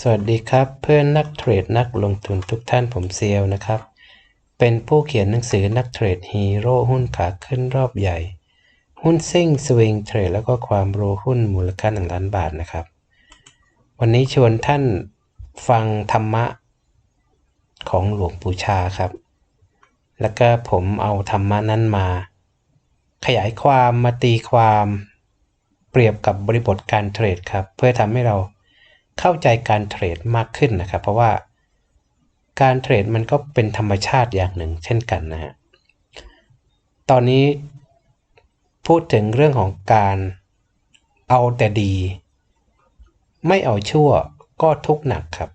สวัสดีครับเพื่อนนักเทรดนักลงทุนทุกท่านผมเซียวนะครับ เป็นผู้เขียนหนังสือนักเทรดฮีโร่หุ้นขาขึ้นรอบใหญ่ หุ้นซิ่งสวิงเทรดแล้วก็ความรู้หุ้นมูลค่าหนึ่งล้านบาทนะครับ วันนี้ชวนท่านฟังธรรมะของหลวงปู่ชาครับ แล้วก็ผมเอาธรรมะนั้นมา ขยายความมาตีความ เปรียบกับบริบทการเทรดครับ เพื่อทำให้เรา เข้าใจการเทรดมากขึ้นนะครับ เพราะว่าการเทรดมันก็เป็นธรรมชาติอย่างหนึ่ง เช่นกันนะฮะตอนนี้พูดถึงเรื่องของการเอาแต่ดี ไม่เอาชั่วก็ทุกหนักครับ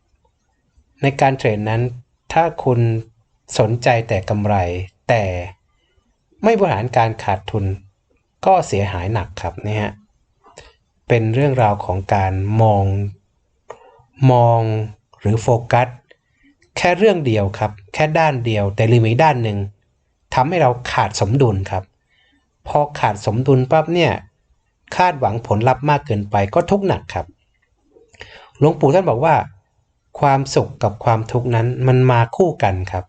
ในการเทรดนั้น ถ้าคุณสนใจแต่กำไร แต่ไม่บริหารการขาดทุน ก็เสียหายหนักครับเนี่ฮะเป็นเรื่องราวของการมอง มองหรือโฟกัสแค่เรื่องเดียวครับ แค่ด้านเดียว แต่ลืมอีกด้านหนึ่งทำให้เราขาดสมดุลครับ พอขาดสมดุลปั๊บเนี่ย คาดหวังผลลัพธ์มากเกินไปก็ทุกข์หนักครับหลวงปู่ท่านบอกว่า ความสุขกับความทุกข์นั้นมันมาคู่กันครับ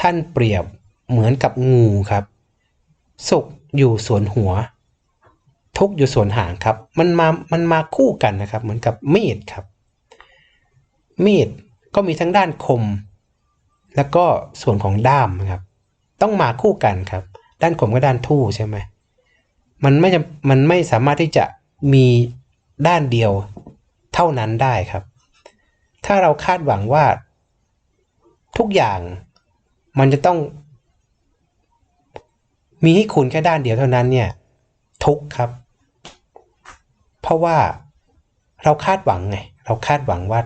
ท่านเปรียบเหมือนกับงูครับ สุขอยู่ส่วนหัว ทุกอยู่ส่วนหางครับ มันมามันมาคู่กันนะครับ เหมือนกับมีดครับ มีดก็มีทั้งด้านคม แล้วก็ส่วนของด้ามครับ ต้องมาคู่กันครับ ด้านคมกับด้านทู่ใช่ไหมมันไม่มันไม่สามารถที่จะมีด้านเดียวเท่านั้นได้ครับ ถ้าเราคาดหวังว่า ทุกอย่างมันจะต้อง มีให้คุณแค่ด้านเดียวเท่านั้นเนี่ย ทุกครับ เพราะว่าเราคาดหวังไง เราคาดหวังว่า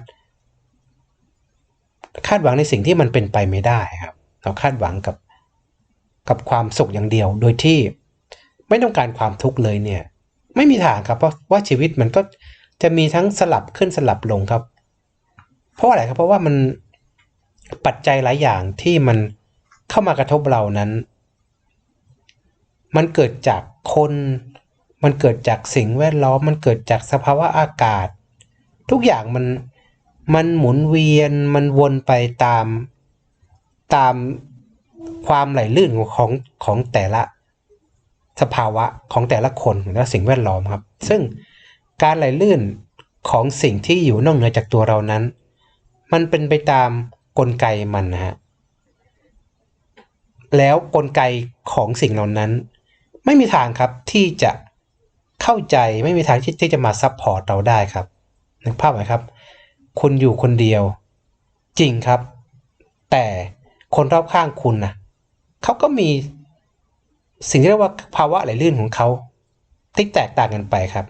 คาดหวังในสิ่งที่มันเป็นไปไม่ได้ครับ เราคาดหวังกับกับความสุขอย่างเดียว โดยที่ไม่ต้องการความทุกข์เลยเนี่ย ไม่มีทางครับเพราะว่าชีวิตมันก็จะมีทั้งสลับขึ้นสลับลงครับ เพราะอะไรครับเพราะว่ามันปัจจัยหลายอย่างที่มันเข้ามากระทบเรานั้น มันเกิดจากคน มันเกิดจากสิ่งแวดล้อม มันเกิดจากสภาวะอากาศ ทุกอย่างมัน มันหมุนเวียนมันวนไปตามตามความไหลลื่นของของแต่ละสภาวะของแต่ละคนและสิ่งแวดล้อมครับ ซึ่งการไหลลื่นของสิ่งที่อยู่นอกเหนือจากตัวเรานั้น มันเป็นไปตามกลไกมันนะฮะแล้วกลไกของสิ่งเหล่านั้น ไม่มีทางครับที่จะเข้าใจไม่มีทางที่จะมาซับพอร์ตเราได้ครับนึกภาพไหมครับ คุณอยู่คนเดียว จริงครับ แต่คนรอบข้างคุณนะเขาก็มีสิ่งที่เรียกว่าภาวะไหลลื่นของเขาที่แตกต่างกันไปครับ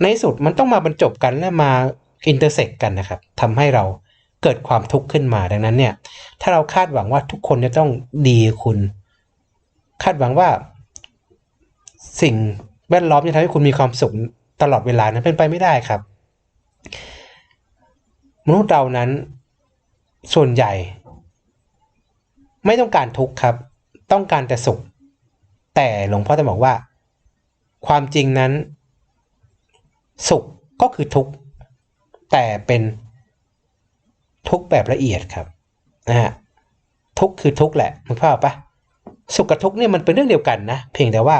ในสุดมันต้องมาบรรจบกันและมาอินเตอร์เซ็กกันนะครับทำให้เราเกิดความทุกข์ขึ้นมาดังนั้นเนี่ย ถ้าเราคาดหวังว่าทุกคนจะต้องดีคุณ คาดหวังว่า สิ่งแวดล้อมจะทำให้คุณมีความสุขตลอดเวลานั้นเป็นไปไม่ได้ครับ มนุษย์เรานั้น ส่วนใหญ่ ไม่ต้องการทุกข์ครับ ต้องการแต่สุข แต่หลวงพ่อจะบอกว่า ความจริงนั้น สุขก็คือทุกข์แต่เป็นทุกข์แบบละเอียดครับนะฮะทุกข์คือทุกข์แหละมึงพ่อปะสุขกับทุกข์เนี่ยมันเป็นเรื่องเดียวกันนะ เพียงแต่ว่า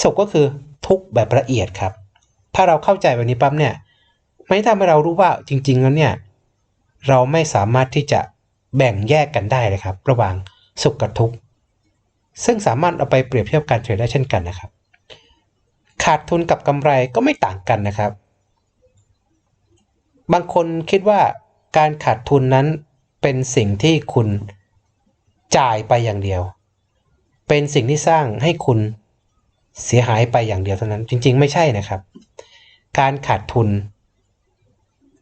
สุขก็คือทุกข์แบบละเอียดครับ ถ้าเราเข้าใจแบบนี้ปั๊บเนี่ยไม่ทำให้เรารู้ว่าจริง ๆ แล้วเนี่ย เราไม่สามารถที่จะแบ่งแยกกันได้เลยครับ ระหว่างสุขกับทุกข์ ซึ่งสามารถเอาไปเปรียบเทียบการเทรดได้เช่นกันนะครับ ขาดทุนกับกำไรก็ไม่ต่างกันนะครับ บางคนคิดว่าการขาดทุนนั้นเป็นสิ่งที่คุณจ่ายไปอย่างเดียว เป็นสิ่งที่สร้างให้คุณเสียหายไปอย่างเดียวเท่านั้น จริง ๆ ไม่ใช่นะครับ การขาดทุน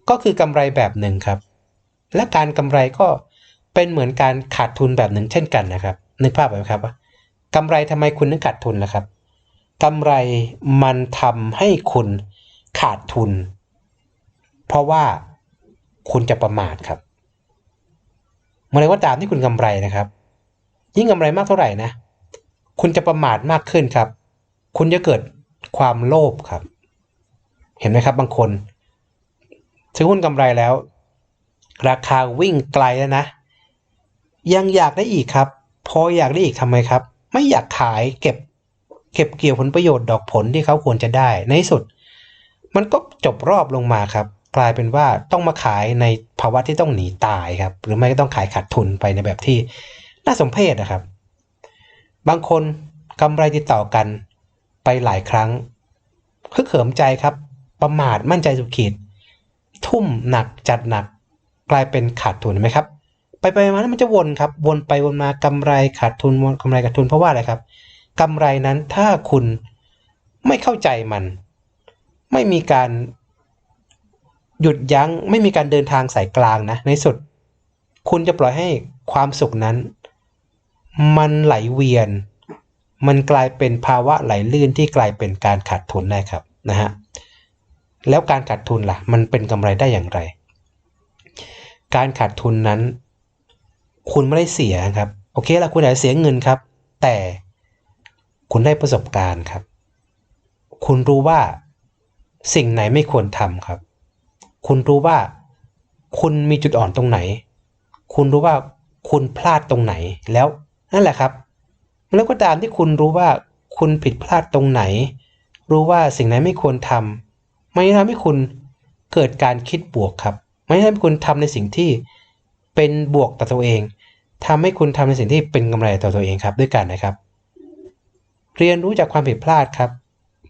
ก็คือกำไรแบบหนึ่งครับ และการกำไรก็เป็นเหมือนการขาดทุนแบบหนึ่งเช่นกันนะครับ นึกภาพไหมครับว่ากำไรทำไมคุณถึงขาดทุนล่ะครับกำไรมันทำให้คุณขาดทุน เพราะว่าคุณจะประมาทครับเมื่อไรว่าตามที่คุณกำไรนะครับ ยิ่งกำไรมากเท่าไหร่นะคุณจะประมาทมากขึ้นครับ คุณจะเกิดความโลภครับ เห็นไหมครับบางคน ซื้อหุ้นกำไรแล้ว ราคาวิ่งไกลแล้วนะ ยังอยากได้อีกครับ พออยากได้อีกทำไมครับ ไม่อยากขายเก็บ เก็บเกี่ยวผลประโยชน์ดอกผลที่เขาควรจะได้ ในสุด มันก็จบรอบลงมาครับ กลายเป็นว่าต้องมาขายในภาวะที่ต้องหนีตายครับ หรือไม่ก็ต้องขายขาดทุนไปในแบบที่น่าสมเพชนะครับ บางคนกำไรติดต่อกันไปหลายครั้งฮึกเหิมใจครับ ประมาทมั่นใจสุดขีด ทุ่มหนักจัดหนัก กลายเป็นขาดทุนไหมครับ ไปไปมาแล้วมันจะวนครับ วนไปวนมากำไรขาดทุนวนกำไรขาดทุนเพราะว่าอะไรครับกำไรนั้นถ้าคุณไม่เข้าใจมัน ไม่มีการหยุดยัง้งไม่มีการเดินทางสายกลางนะ ในสุด คุณจะปล่อยให้ความสุขนั้น มันไหลเวียน มันกลายเป็นภาวะไหลลื่นที่กลายเป็นการขาดทุนได้ครับนะฮะแล้วการขาดทุนล่ะ มันเป็นกำไรได้อย่างไร การขาดทุนนั้น คุณไม่ได้เสียครับ โอเคละคุณอาจจะเสียเงินครับ แต่คุณได้ประสบการณ์ครับ คุณรู้ว่าสิ่งไหนไม่ควรทำครับ คุณรู้ว่า คุณมีจุดอ่อนตรงไหน คุณรู้ว่าคุณพลาดตรงไหนแล้วนั่นแหละครับ แล้วก็ตามที่คุณรู้ว่าคุณผิดพลาดตรงไหน รู้ว่าสิ่งไหนไม่ควรทำไม่ทำให้คุณเกิดการคิดบวกครับ ไม่ให้คุณทำในสิ่งที่เป็นบวกต่อตัวเองทำให้คุณทำในสิ่งที่เป็นกำไรต่อตัวเองครับด้วยกันนะครับ เรียนรู้จากความผิดพลาดครับ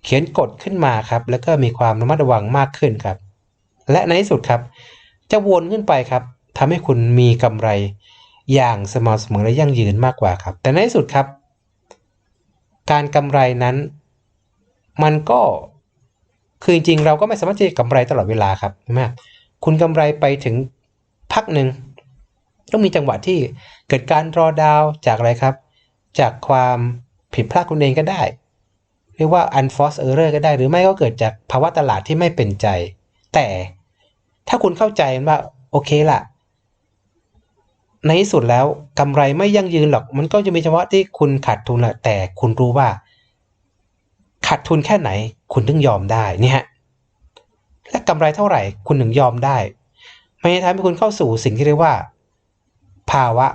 เขียนกฎขึ้นมาครับ แล้วก็มีความระมัดระวังมากขึ้นครับ และในที่สุดครับ จะวนขึ้นไปครับทำให้คุณมีกำไรอย่างสม่ำเสมอและยั่งยืนมากกว่าครับ แต่ในที่สุดครับ การกำไรนั้น มันก็คือจริงๆเราก็ไม่สามารถจะกำไรตลอดเวลาครับใช่ไหม คุณกำไรไปถึงพักหนึ่งต้องมีจังหวะที่เกิดการรอดาวจากอะไรครับ จากความผิดพลาดคุณเองก็ได้ เรียกว่า unforced error ก็ได้ หรือไม่ก็เกิดจากภาวะตลาดที่ไม่เป็นใจ แต่ถ้าคุณเข้าใจว่าโอเคละในที่สุดแล้วกำไรไม่ยั่งยืนหรอก มันก็จะมีเฉพาะที่คุณขาดทุนแหละแต่คุณรู้ว่าขาดทุนแค่ไหน คุณถึงยอมได้นี่ฮะ และกำไรเท่าไหร่คุณถึงยอมได้ไม่ทำให้คุณเข้าสู่สิ่งที่เรียกว่า ภาวะ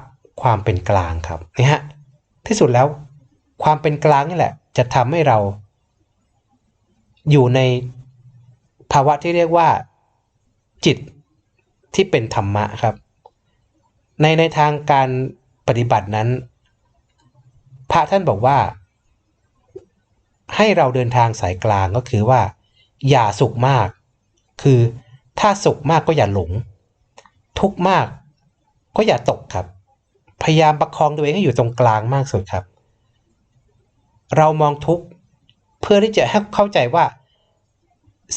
ความเป็นกลางครับนี่ฮะที่สุดแล้วความเป็นกลางนี่แหละ จะทำให้เรา อยู่ในภาวะที่เรียกว่า จิตที่เป็นธรรมะครับ ในในทางการปฏิบัตินั้น พระท่านบอกว่า ให้เราเดินทางสายกลางก็คือว่า อย่าสุขมาก คือถ้าสุขมากก็อย่าหลง ทุกมากก็อย่าตกครับ พยายามประคองตัวเองให้อยู่ตรงกลางมากสุดครับ เรามองทุกเพื่อที่จะให้เข้าใจว่า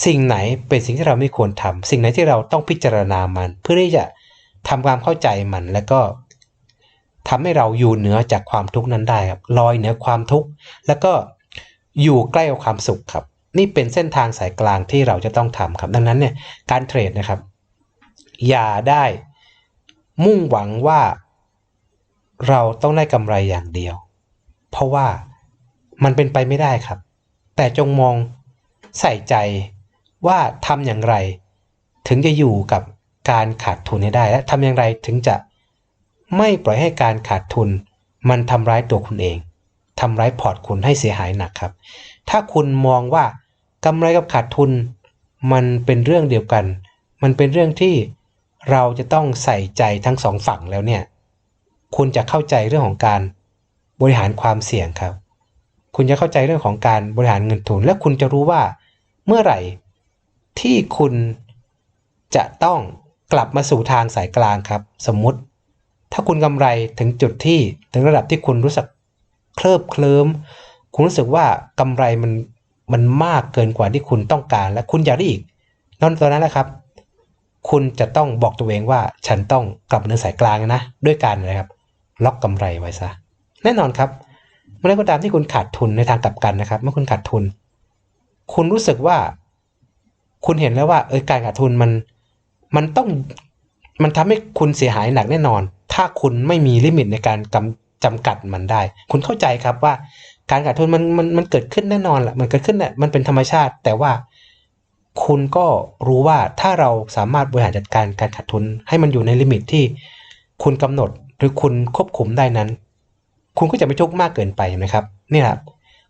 สิ่งไหนเป็นสิ่งที่เราไม่ควรทำสิ่งไหนที่เราต้องพิจารณามัน เพื่อที่จะทำความเข้าใจมันแล้วก็ทำให้เราอยู่เหนือจากความทุกข์นั้นได้ครับลอยเหนือความทุกข์แล้วก็อยู่ใกล้กับความสุขครับ นี่เป็นเส้นทางสายกลางที่เราจะต้องทำครับ ดังนั้นเนี่ยการเทรดนะครับ อย่าได้มุ่งหวังว่าเราต้องได้กำไรอย่างเดียว เพราะว่ามันเป็นไปไม่ได้ครับ แต่จงมองใส่ใจว่าทำอย่างไร ถึงจะอยู่กับการขาดทุนให้ได้ และทำอย่างไรถึงจะไม่ปล่อยให้การขาดทุน มันทำร้ายตัวคุณเองทำร้ายพอร์ตคุณให้เสียหายหนักครับ ถ้าคุณมองว่า กำไรกับขาดทุน มันเป็นเรื่องเดียวกัน มันเป็นเรื่องที่เราจะต้องใส่ใจทั้งสองฝั่งแล้วเนี่ย คุณจะเข้าใจเรื่องของการบริหารความเสี่ยงครับ คุณจะเข้าใจเรื่องของการบริหารเงินทุน และคุณจะรู้ว่าเมื่อไหร่ที่คุณจะต้องกลับมาสู่ทางสายกลางครับ สมมุติ ถ้าคุณกำไรถึงจุดที่ถึงระดับที่คุณรู้สึกเคลิบเคลิ้มคุณรู้สึกว่ากำไรมัน มันมากเกินกว่าที่คุณต้องการ และคุณอยากได้อีกนั่นตอนนั้นแหละครับ คุณจะต้องบอกตัวเองว่าฉันต้องกลับมาเนื้อสายกลางนะ ด้วยการนะครับ ล็อกกำไรไว้ซะ แน่นอนครับเมื่อไรก็ตามที่คุณขาดทุนในทางกลับกันนะครับ เมื่อคุณขาดทุน คุณรู้สึกว่า คุณเห็นแล้วว่า เออการขาดทุนมันมันต้องมันทำให้คุณเสียหายหนักแน่นอน ถ้าคุณไม่มีลิมิตในการกำจำกัดมันได้ คุณเข้าใจครับว่า การขาดทุนมันมันมันเกิดขึ้นแน่นอนแหละมันเกิดขึ้นเนี่ยมันเป็นธรรมชาติ แต่ว่าคุณก็รู้ว่าถ้าเราสามารถบริหารจัดการการขาดทุน ให้มันอยู่ในลิมิตที่คุณกำหนดหรือคุณควบคุมได้นั้น คุณก็จะไม่ทุกข์มากเกินไปนะครับนี่แหละ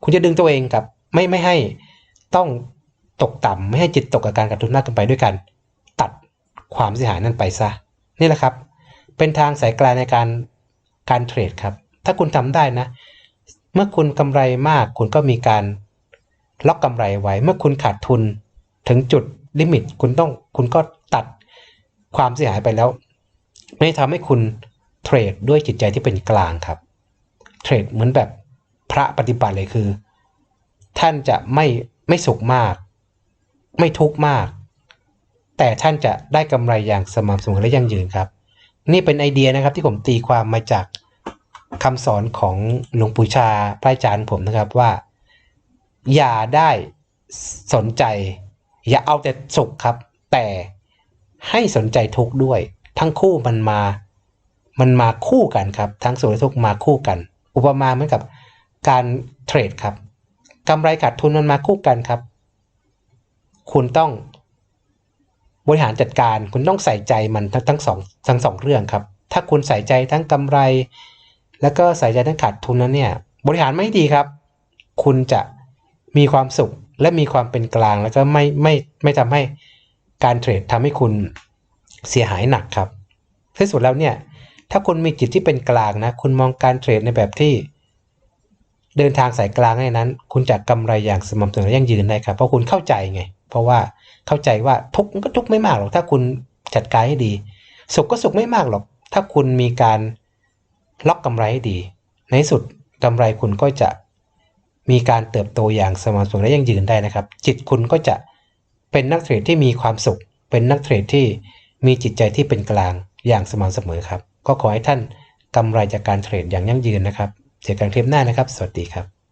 คุณจะดึงตัวเองกับไม่ไม่ให้ต้องตกต่ำไม่ให้จิตตกกับการขาดทุนมากเกินไปด้วยกัน ตัดความเสียหายนั้นไปซะนี่แหละครับ เป็นทางสายกลางในการการเทรดครับ ถ้าคุณทำได้นะ เมื่อคุณกำไรมากคุณก็มีการล็อกกำไรไว้ เมื่อคุณขาดทุน ถึงจุดลิมิตคุณต้องคุณก็ตัดความเสียหายไปแล้วไม่ทำให้คุณเทรดด้วยจิตใจที่เป็นกลางครับ เทรดเหมือนแบบพระปฏิบัติเลยคือ ท่านจะไม่ไม่สุขมาก ไม่ทุกข์มาก แต่ท่านจะได้กำไรอย่างสม่ำเสมอและยั่งยืนครับ นี่เป็นไอเดียนะครับที่ผมตีความมาจาก คำสอนของหลวงปู่ชาพระอาจารย์ผมนะครับว่า อย่าได้สนใจ อย่าเอาแต่สุขครับ แต่ให้สนใจทุกข์ด้วย ทั้งคู่มันมา มันมาคู่กันครับ ทั้งสุขและทุกข์มาคู่กัน อุปมาเหมือนกับการเทรดครับกำไรขาดทุนมันมาคู่กันครับ คุณต้องบริหารจัดการคุณต้องใส่ใจมันทั้งทั้งสองทั้งสองเรื่องครับ ถ้าคุณใส่ใจทั้งกำไร แล้วก็ใส่ใจทั้งขาดทุนนั้นเนี่ย บริหารไม่ดีครับ คุณจะมีความสุขและมีความเป็นกลางแล้วก็ไม่ไม่ไม่ทำให้การเทรดทำให้คุณเสียหายหนักครับที่สุดแล้วเนี่ยถ้าคุณมีจิตที่เป็นกลางนะ คุณมองการเทรดในแบบที่ เดินทางสายกลางในนั้น คุณจะกำไรอย่างสม่ำเสมอและยั่งยืนได้ครับ เพราะคุณเข้าใจไง เพราะว่าเข้าใจว่าทุกก็ทุกไม่มากหรอกถ้าคุณจัดการให้ดี สุขก็สุขไม่มากหรอก ถ้าคุณมีการ ล็อกกำไรให้ดี ในสุดกำไรคุณก็จะมีการเติบโตอย่างสม่ำเสมอและยั่งยืนได้นะครับ จิตคุณก็จะเป็นนักเทรดที่มีความสุข เป็นนักเทรดที่มีจิตใจที่เป็นกลางอย่างสม่ำเสมอครับ ก็ขอให้ท่านกำไรจากการเทรดอย่างยั่งยืนนะครับ เจอกันคลิปหน้านะครับ สวัสดีครับ